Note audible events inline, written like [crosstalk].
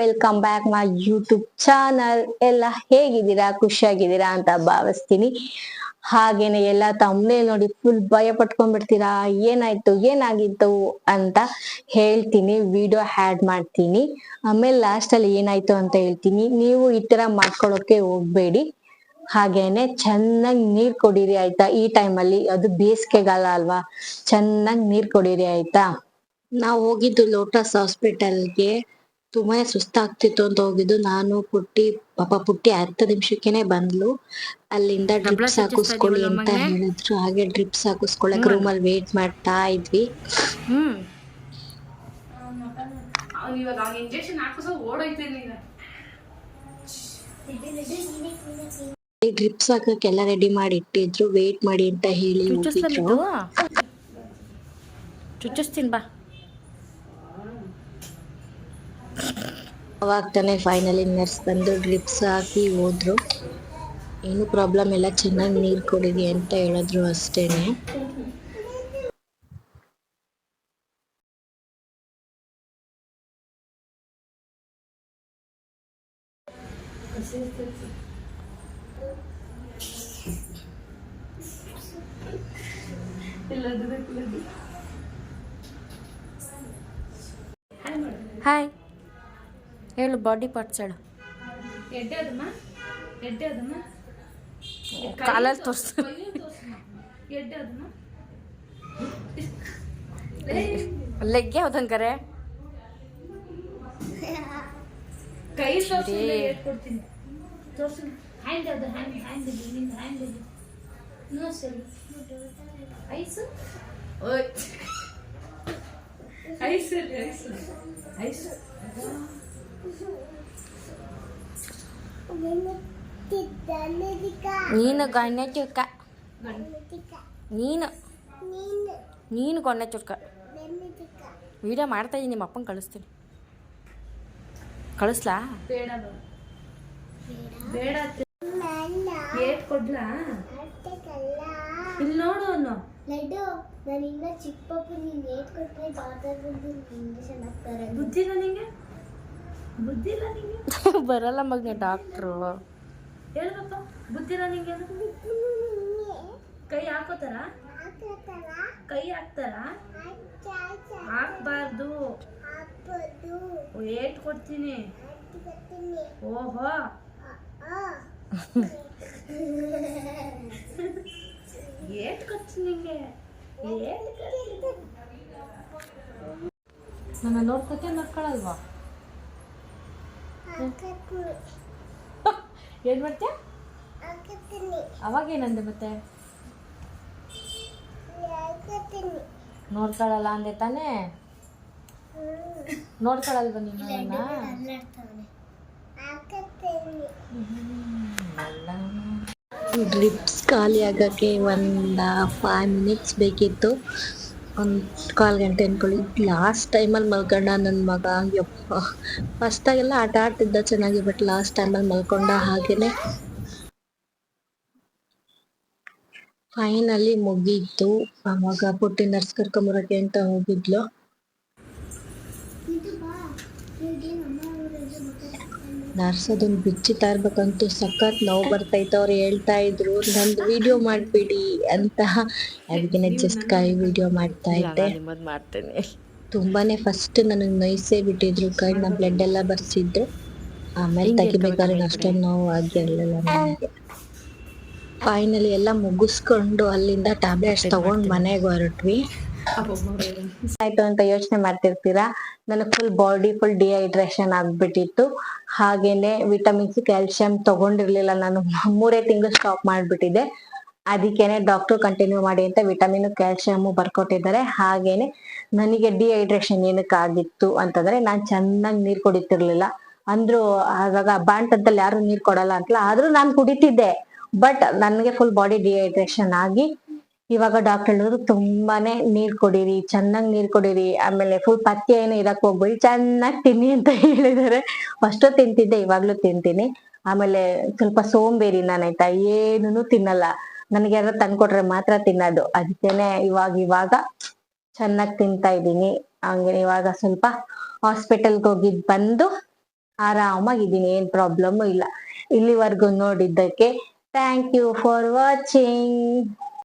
Welcome back my YouTube channel ಎಲ್ಲ ಹೇಗಿದ್ದೀರಾ? ಖುಷಿಯಾಗಿದ್ದೀರಾ ಅಂತ ಭಾವಿಸ್ತೀನಿ. ಹಾಗೇನೆ ಎಲ್ಲ ತಮ್ಮನೇ ನೋಡಿ ಫುಲ್ ಭಯ ಪಟ್ಕೊಂಡ್ಬಿಡ್ತೀರಾ? ಏನಾಯ್ತು? ಏನಾಗಿತ್ತು ಅಂತ ಹೇಳ್ತೀನಿ. ವಿಡಿಯೋ ಆ್ಯಡ್ ಮಾಡ್ತೀನಿ. ಆಮೇಲೆ ಲಾಸ್ಟಲ್ಲಿ ಏನಾಯ್ತು ಅಂತ ಹೇಳ್ತೀನಿ. ನೀವು ಈ ತರ ಮಾಡ್ಕೊಳ್ಳೋಕೆ ಹೋಗ್ಬೇಡಿ. ಹಾಗೇನೆ ಚೆನ್ನಾಗಿ ನೀರ್ ಕೊಡಿರಿ ಆಯ್ತಾ? ಈ ಟೈಮಲ್ಲಿ ಅದು ಬೇಸಿಗೆಗಾಲ ಅಲ್ವಾ? ಚೆನ್ನಾಗಿ ನೀರ್ ಕೊಡಿರಿ ಆಯ್ತಾ? ನಾವು ಹೋಗಿದ್ದು ಲೋಟಸ್ ಹಾಸ್ಪಿಟಲ್ಗೆ ತುಂಬಾನೇ ಸುಸ್ತಾಗ್ತಿತ್ತು ಅಂತ ಹೋಗಿದ್ದು. ನಾನು ಪುಟ್ಟಿ ಪಾಪ ಪುಟ್ಟಿ ಹತ್ತು ನಿಮಿಷಕ್ಕೇನೆ ಬಂದ್ಲು. ಅಲ್ಲಿಂದ ಡ್ರಿಪ್ಸ್ ಹಾಕಿಸ್ಕೊಳ್ಳಿ ಅಂತ ಹೇಳಿದ್ರು. ಹಾಗೆ ಡ್ರಿಪ್ಸ್ ಹಾಕಿಸ್ಕೊಳಕ್ ರೂಮಲ್ಲಿ ವೇಟ್ ಮಾಡ್ತಾ ಇದ್ವಿ. ಡ್ರಿಪ್ಸ್ ಹಾಕಕ್ಕೆಲ್ಲ ರೆಡಿ ಮಾಡಿ ಇಟ್ಟಿದ್ರು. ವೇಟ್ ಮಾಡಿ ಅಂತ ಹೇಳಿ ಹೋಗಿದ್ರು. ಚುಚ್ಚಿಸ್ತೀನಿ ಬಾ. ಅವಾಗ ತಾನೇ ಫೈನಲಿ ನರ್ಸ್ ಬಂದು ಡ್ರಿಪ್ಸ್ ಹಾಕಿ ಹೋದ್ರು. ಏನು ಪ್ರಾಬ್ಲಮ್ ಇಲ್ಲ, ಚೆನ್ನಾಗಿ ನೀರು ಕೊಡಿದೆ ಅಂತ ಹೇಳಿದ್ರು ಅಷ್ಟೇನೆ. ಹಾಯ್ ಹೇಳು ಬಾಡಿ ಪಾರ್ಟ್ಸ್ ಹೇಳು ಎಡ್ಡೆ ಅದಮ್ಮ ಎಡ್ಡೆ ಅದಮ್ಮ ಕಾಲಲ್ಲಿ ತೋರಿಸ್ ಎಡ್ಡೆ ಅದಮ್ಮ ಲೆಗ್ ಯಾವ್ದಂಗಾರೆ ಕೈ ತೋರ್ಸು ಹೇಳ್ಕೊಡ್ತೀನಿ ತೋರ್ಸು ಹ್ಯಾಂಡ್ ಅದು ಹ್ಯಾಂಡ್ ಹ್ಯಾಂಡ್ ಇದೆ ನಿಂದು ಹ್ಯಾಂಡ್ ಇದೆ ನೋ ಸರಿ ಐಸು ಐಸ್ ಐಸ್ ಐಸ್ ನೀನು ಗಣ್ಯ ಚುಕ್ಕ. ನೀನು. ನೀನು ಗೊಣ್ಣ ಚುಕ್ಕ. ವಿಡಿಯೋ ಮಾಡ್ತಾ ಇದ್ದೀನಿ ನಿಮ್ಮ ಅಪ್ಪನ ಕಳಿಸ್ತೀನಿ. ಕಳಿಸ್ಲಾ? ಬೇಡ. ಬೇಡ ಅತ್ತೆ. ಏಟ್ ಕೊಡ್ಲಾ? ಇಲ್ಲಿ ನೋಡು ಅವನು ಲಡ್ಡು ನಾನಿನ್ನ ಚಿಕ್ಕ ಪಾಪು ನೀನ್ ಏಟ್ ನಿಂಗೆ? ಬುದ್ಧಿ ಇಲ್ಲ ನಿಂಗೆ? [laughs] ಬರಲ್ಲ ಮಗ ಡಾಕ್ಟ್ರು. ಹೇಳ್ಬೇಕ. ಬುದ್ಧಿಲ್ಲ ನಿಂಗೆ? ಕೈ ಹಾಕೋತಾರ? ಕೈ ಹಾಕ್ತಾರ? ಹಾಕ್ಬಾರ್ದು. ಏಟ್ ಕೊಡ್ತೀನಿ. ಓಹೋ. ಏಟ್ ಕೊಡ್ತೀನಿ ನಿಂಗೆ. ಏಟ್ ನನ್ನ ನೋಡ್ಕೊತೆ ನೋಡ್ಕೊಳಲ್ವಾ? [laughs] ಏನ್ ಮಾಡ್ತೀಯ? ಅವಾಗ ಏನಂದೆ ಮತ್ತೆ? ನೋಡ್ಕೊಳಲ್ಲ ಅಂದೆ ತಾನೇ? ನೋಡ್ಕೊಳಲ್ವ ನೀನು ಲಿಪ್ಸ್ ಖಾಲಿ ಆಗಕ್ಕೆ ಒಂದ ಫೈವ್ ಮಿನಿಟ್ಸ್ ಬೇಕಿತ್ತು. ಒಂದು ಕಾಲ್ ಗಂಟೆ ಅನ್ಕೊಳ್ಳಿ. ಲಾಸ್ಟ್ ಟೈಮಲ್ಲಿ ಮಲ್ಕೊಂಡ ನನ್ನ ಮಗ, ಯಪ್ಪ. ಫಸ್ಟಾಗೆಲ್ಲ ಆಟ ಆಡ್ತಿದ್ದ, ಚೆನ್ನಾಗಿ ಬಟ್ ಲಾಸ್ಟ್ ಟೈಮಲ್ಲಿ ಮಲ್ಕೊಂಡ ಹಾಗೇನೆ. ಫೈನಲಿ ಮುಗೀತು. ಅವಾಗ ಪುಟ್ಟಿ ನರ್ಸ್ ಕರ್ಕೊಂಬರಕ್ಕೆ ಅಂತ ಹೋಗಿದ್ಲು. ನರ್ಸ್ ಬಿಚ್ಚಿ ತರ್ಬೇಕಂತೂ ಸಖತ್ ನೋವು ಬರ್ತೈತೆ ಅವ್ರು ಹೇಳ್ತಾ ಇದ್ರು ನಂದು ವಿಡಿಯೋ ಮಾಡ್ಬಿಡಿ ಅಂತ. ಅದಕ್ಕೆ ಜಸ್ಟ್ ಕೈ ವಿಡಿಯೋ ಮಾಡ್ತಾ ಇದ್ದೆ. ಮಾಡ್ತೇನೆ. ತುಂಬಾನೇ ಫಸ್ಟ್ ನನಗೆ ನೈಸೇ ಬಿಟ್ಟಿದ್ರು ಕೈ ನಾ ಬ್ಲಡ್ ಎಲ್ಲ ಬರ್ಸಿದ್ರು. ಆಮೇಲೆ ತೆಗಿಬೇಕಾದ್ರೆ ಅಷ್ಟೊಂದು ನೋವು ಆಗಿರ್ಲಿಲ್ಲ ನನಗೆ. ಫೈನಲಿ ಎಲ್ಲ ಮುಗಿಸ್ಕೊಂಡು ಅಲ್ಲಿಂದ ಟ್ಯಾಬ್ಲೆಟ್ಸ್ ತಗೊಂಡ್ ಮನೆಗೆ ಹೊರಟ್ವಿ. ಆಯ್ತು ಅಂತ ಯೋಚನೆ ಮಾಡ್ತಿರ್ತೀರಾ? ನನಗೆ ಫುಲ್ ಬಾಡಿ ಫುಲ್ ಡಿಹೈಡ್ರೇಷನ್ ಆಗ್ಬಿಟ್ಟಿತ್ತು. ಹಾಗೇನೆ ವಿಟಮಿನ್ಸ್ ಕ್ಯಾಲ್ಸಿಯಂ ತಗೊಂಡಿರ್ಲಿಲ್ಲ ನಾನು. ಮೂರೇ ತಿಂಗಳು ಸ್ಟಾಪ್ ಮಾಡ್ಬಿಟ್ಟಿದ್ದೆ ಅದಕ್ಕೇನೆ ಡಾಕ್ಟರ್ ಕಂಟಿನ್ಯೂ ಮಾಡಿ ಅಂತ ವಿಟಮಿನ್ ಕ್ಯಾಲ್ಸಿಯಂ ಬರ್ಕೊಟ್ಟಿದ್ದಾರೆ. ಹಾಗೇನೆ ನನಗೆ ಡಿಹೈಡ್ರೇಷನ್ ಏನಕ್ಕೆ ಆಗಿತ್ತು ಅಂತಂದ್ರೆ ನಾನು ಚೆನ್ನಾಗಿ ನೀರು ಕುಡಿತಿರ್ಲಿಲ್ಲ. ಅಂದ್ರು ಆವಾಗ ಬಾಂಟದಲ್ಲಿ ಯಾರು ನೀರು ಕೊಡಲ್ಲ ಅಂತಲ್ಲ, ಆದ್ರೂ ನಾನು ಕುಡಿತಿದ್ದೆ. ಬಟ್ ನನಗೆ ಫುಲ್ ಬಾಡಿ ಡಿಹೈಡ್ರೇಷನ್ ಆಗಿ ಇವಾಗ ಡಾಕ್ಟರ್ ಹೇಳಿದ್ರು ತುಂಬಾನೇ ನೀರ್ ಕೊಡಿರಿ, ಚೆನ್ನಾಗಿ ನೀರ್ ಕೊಡಿರಿ, ಆಮೇಲೆ ಫುಲ್ ಪಥ್ಯ ಏನೋ ಇರಕ್ ಹೋಗ್ಬಿಡಿ, ಚೆನ್ನಾಗಿ ತಿನ್ನಿ ಅಂತ ಹೇಳಿದಾರೆ ಅಷ್ಟು ತಿಂತಿದ್ದೆ, ಇವಾಗ್ಲೂ ತಿಂತೀನಿ. ಆಮೇಲೆ ಸ್ವಲ್ಪ ಸೋಂಬೇರಿ ನಾನಾಯ್ತಾ ಏನೂ ತಿನ್ನಲ್ಲ. ನನಗೆ ಯಾರು ತಂದ್ಕೊಟ್ರೆ ಮಾತ್ರ ತಿನ್ನೋದು. ಅದಕ್ಕೇನೆ ಇವಾಗ ಇವಾಗ ಚೆನ್ನಾಗಿ ತಿಂತಾ ಇದ್ದೀನಿ. ಹಂಗೆ ಇವಾಗ ಸ್ವಲ್ಪ ಹಾಸ್ಪಿಟಲ್ಗೆ ಹೋಗಿದ್ ಬಂದು ಆರಾಮಾಗಿದ್ದೀನಿ ಏನ್ ಪ್ರಾಬ್ಲಮ್ ಇಲ್ಲ. ಇಲ್ಲಿವರೆಗೂ ನೋಡಿದ್ದಕ್ಕೆ ಥ್ಯಾಂಕ್ ಯು ಫಾರ್ ವಾಚಿಂಗ್